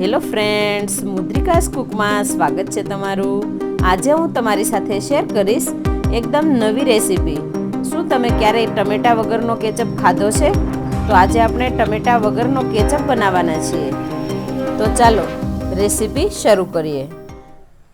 Hello friends, મુદ્રિકાસ કુકમાં સ્વાગત છે તમારું. આજે હું તમારી સાથે શેર કરીશ એકદમ નવી રેસીપી. શું તમે ક્યારેય ટમેટા વગરનો કેચઅપ ખાધો છે? તો આજે આપણે ટમેટા વગરનો કેચઅપ બનાવવાના છીએ. તો ચાલો, રેસીપી શરૂ કરીએ.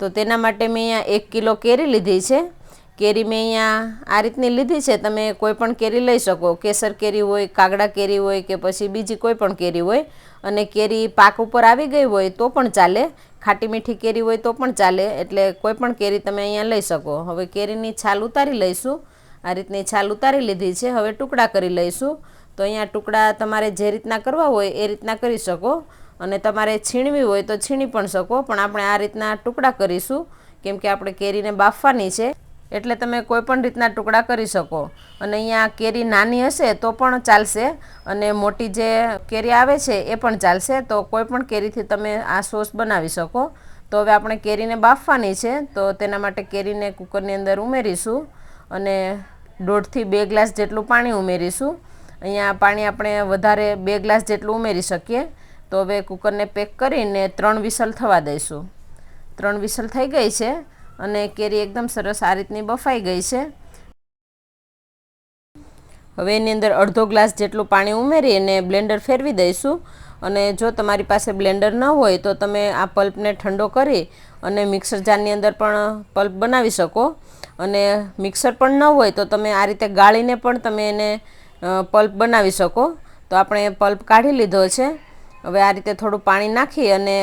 તો તેના માટે મેં અહીંયા એક કિલો કેરી લીધી છે. કેરી મેં અહીંયા આ રીતની લીધી છે. તમે કોઈ પણ કેરી લઈ શકો. કેસર કેરી હોય, કાગડા કેરી હોય કે પછી બીજી કોઈ પણ કેરી હોય અને કેરી પાક ઉપર આવી ગઈ હોય તો પણ ચાલે. ખાટી મીઠી કેરી હોય તો પણ ચાલે. એટલે કોઈ પણ કેરી તમે અહીંયા લઈ શકો. હવે કેરીની છાલ ઉતારી લઈશું. આ રીતની છાલ ઉતારી લીધી છે. હવે ટુકડા કરી લઈશું. તો અહીંયા ટુકડા તમારે જે રીતના કરવા હોય એ રીતના કરી શકો. અને તમારે છીણવી હોય તો છીણી પણ શકો. પણ આપણે આ રીતના ટુકડા કરીશું. કેમ કે આપણે કેરીને બાફવાની છે. એટલે તમે કોઈપણ રીતના ટુકડા કરી શકો. અને અહીંયા કેરી નાની હશે તો પણ ચાલશે. અને મોટી જે કેરી આવે છે એ પણ ચાલશે. તો કોઈપણ કેરીથી તમે આ સોસ બનાવી શકો. તો હવે આપણે કેરીને બાફવાની છે. તો તેના માટે કેરીને કુકરની અંદર ઉમેરીશું. અને દોઢથી બે ગ્લાસ જેટલું પાણી ઉમેરીશું. અહીંયા પાણી આપણે વધારે બે ગ્લાસ જેટલું ઉમેરી શકીએ. તો હવે કુકરને પેક કરીને ત્રણ વિસલ થવા દઈશું. ત્રણ વિસલ થઈ ગઈ છે. અને કેરી એકદમ સરસ આ રીતની બફાઈ ગઈ છે. હવે એની અંદર અડધો ગ્લાસ જેટલું પાણી ઉમેરી અને બ્લેન્ડર ફેરવી દઈશું. અને જો તમારી પાસે બ્લેન્ડર ન હોય તો તમે આ પલ્પને ઠંડો કરી અને મિક્સર જારની અંદર પણ પલ્પ બનાવી શકો. અને મિક્સર પણ ન હોય તો તમે આ રીતે ગાળીને પણ તમે એને પલ્પ બનાવી શકો. તો આપણે પલ્પ કાઢી લીધો છે. હવે આ રીતે થોડું પાણી નાખી અને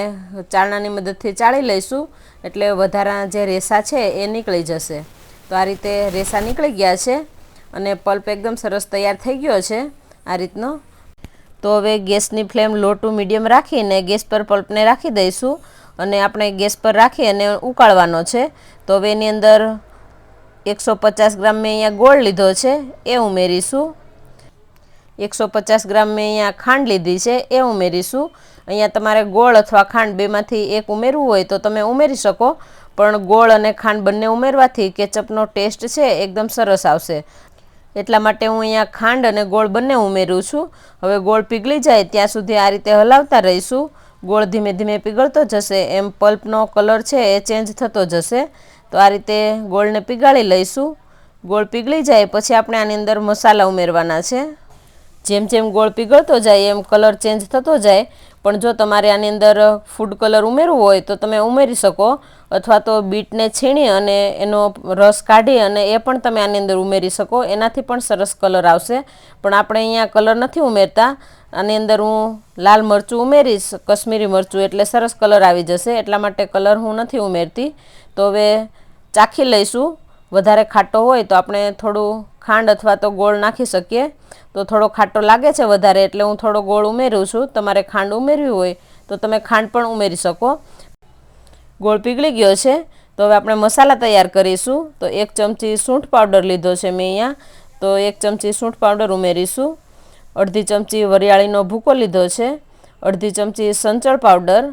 ચાળણાની મદદથી ચાળી લઈશું. એટલે વધારાના જે રેસા છે એ નીકળી જશે. તો આ રીતે રેસા નીકળી ગયા છે અને પલ્પ એકદમ સરસ તૈયાર થઈ ગયો છે આ રીતનો. તો હવે ગેસની ફ્લેમ લો ટુ મીડિયમ રાખીને ગેસ પર પલ્પને રાખી દઈશું અને આપણે ગેસ પર રાખી અને ઉકાળવાનો છે. તો હવે એની અંદર એકસો પચાસ ગ્રામ મેં અહીંયા ગોળ લીધો છે, એ ઉમેરીશું. એકસો પચાસ ગ્રામ મેં અહીંયા ખાંડ લીધી છે, એ ઉમેરીશું. અહીંયા તમારે ગોળ અથવા ખાંડ બેમાંથી એક ઉમેરવું હોય તો તમે ઉમેરી શકો, પણ ગોળ અને ખાંડ બંને ઉમેરવાથી કેચઅપનો ટેસ્ટ છે, એકદમ સરસ આવશે. એટલા માટે હું અહીંયા ખાંડ અને ગોળ બંને ઉમેરું છું. હવે ગોળ પીગળી જાય ત્યાં સુધી આ રીતે હલાવતા રહીશું. ગોળ ધીમે ધીમે પીગળતો જશે, એમ પલ્પનો કલર છે એ ચેન્જ થતો જશે. તો આ રીતે ગોળને પીગાળી લઈશું. ગોળ પીગળી જાય પછી આપણે આની અંદર મસાલા ઉમેરવાના છે. જેમ જેમ ગોળ પીગળતો જાય, એમ કલર ચેન્જ થતો જાય. પણ જો તમારે આની અંદર ફૂડ કલર ઉમેરવું હોય, તો તમે ઉમેરી શકો. અથવા તો બીટને છીણી અને એનો રસ કાઢી અને એ પણ તમે આની અંદર ઉમેરી શકો. એનાથી પણ સરસ કલર આવશે. પણ આપણે અહીંયા કલર નથી ઉમેરતા. આની અંદર હું લાલ મરચું ઉમેરીશ, કશ્મીરી મરચું, એટલે સરસ કલર આવી જશે. એટલા માટે કલર હું નથી ઉમેરતી. તો હવે ચાખી લઈશું. વધારે ખાટો હોય તો આપણે થોડું ખાંડ અથવા તો ગોળ નાખી શકીએ. તો થોડો ખાટો લાગે છે વધારે એટલે હું થોડો ગોળ ઉમેરું છું. તમારે ખાંડ ઉમેરવી હોય તો તમે ખાંડ પણ ઉમેરી શકો. ગોળ પીગળી ગયો છે. તો હવે આપણે મસાલા તૈયાર કરીશું. તો એક ચમચી સૂંઠ પાવડર લીધો છે મેં અહીંયા. તો એક ચમચી સૂંઠ પાવડર ઉમેરીશું. અડધી ચમચી વરિયાળીનો ભૂકો લીધો છે. અડધી ચમચી સંચળ પાવડર.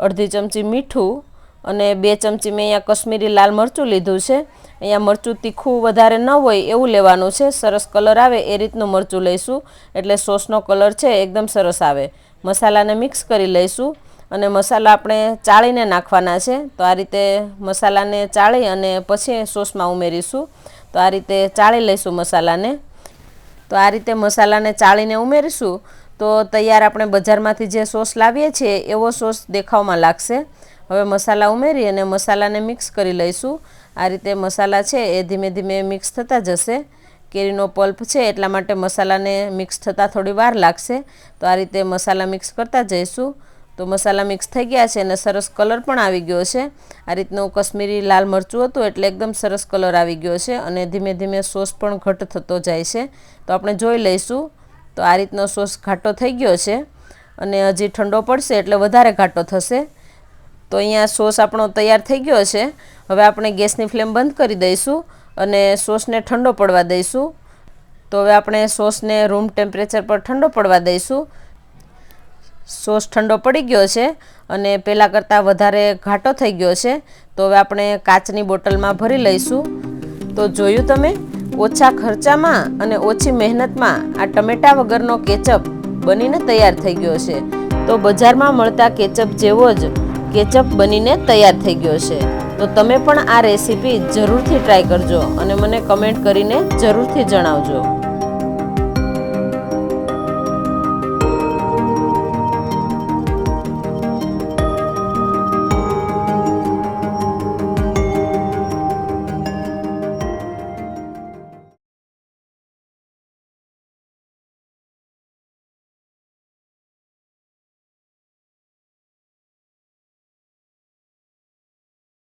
અડધી ચમચી મીઠું. અને બે ચમચી મેં અહીંયા કશ્મીરી લાલ મરચું લીધું છે. અહીંયા મરચું તીખું વધારે ન હોય એવું લેવાનું છે. સરસ કલર આવે એ રીતનું મરચું લઈશું. એટલે સોસનો કલર છે એકદમ સરસ આવે. મસાલાને મિક્સ કરી લઈશું અને મસાલા આપણે ચાળીને નાખવાના છે. તો આ રીતે મસાલાને ચાળી અને પછી સોસમાં ઉમેરીશું. તો આ રીતે ચાળી લઈશું મસાલાને. તો આ રીતે મસાલાને ચાળીને ઉમેરીશું. તો તૈયાર આપણે બજારમાંથી જે સોસ લાવીએ છીએ એવો સોસ દેખાવમાં લાગશે. હવે મસાલા ઉમેરી અને મસાલાને મિક્સ કરી લઈશું. આ રીતે મસાલા છે એ ધીમે ધીમે મિક્સ થતા જશે. કેરીનો પલ્પ છે એટલા માટે મસાલાને મિક્સ થતાં થોડી વાર લાગશે. તો આ રીતે મસાલા મિક્સ કરતા જઈશું. તો મસાલા મિક્સ થઈ ગયા છે અને સરસ કલર પણ આવી ગયો છે. આ રીતનું કશ્મીરી લાલ મરચું હતું એટલે એકદમ સરસ કલર આવી ગયો છે અને ધીમે ધીમે સોસ પણ ઘટ થતો જાય છે. તો આપણે જોઈ લઈશું. તો આ રીતનો સોસ ઘાટો થઈ ગયો છે અને હજી ઠંડો પડશે એટલે વધારે ઘાટો થશે. તો અહીંયા સોસ આપણો તૈયાર થઈ ગયો છે. હવે આપણે ગેસની ફ્લેમ બંધ કરી દઈશું અને સોસને ઠંડો પડવા દઈશું. તો હવે આપણે સોસને રૂમ ટેમ્પરેચર પર ઠંડો પડવા દઈશું. સોસ ઠંડો પડી ગયો છે અને પહેલાં કરતાં વધારે ઘાટો થઈ ગયો છે. તો હવે આપણે કાચની બોટલમાં ભરી લઈશું. તો જોયું તમે? ઓછા ખર્ચામાં અને ઓછી મહેનતમાં આ ટમેટા વગરનો કેચઅપ બનીને તૈયાર થઈ ગયો છે. તો બજારમાં મળતા કેચઅપ જેવો જ કેચઅપ બનીને તૈયાર થઈ ગયો છે. તો તમે પણ આ રેસીપી જરૂરથી ટ્રાય કરજો અને મને કમેન્ટ કરીને જરૂરથી જણાવજો.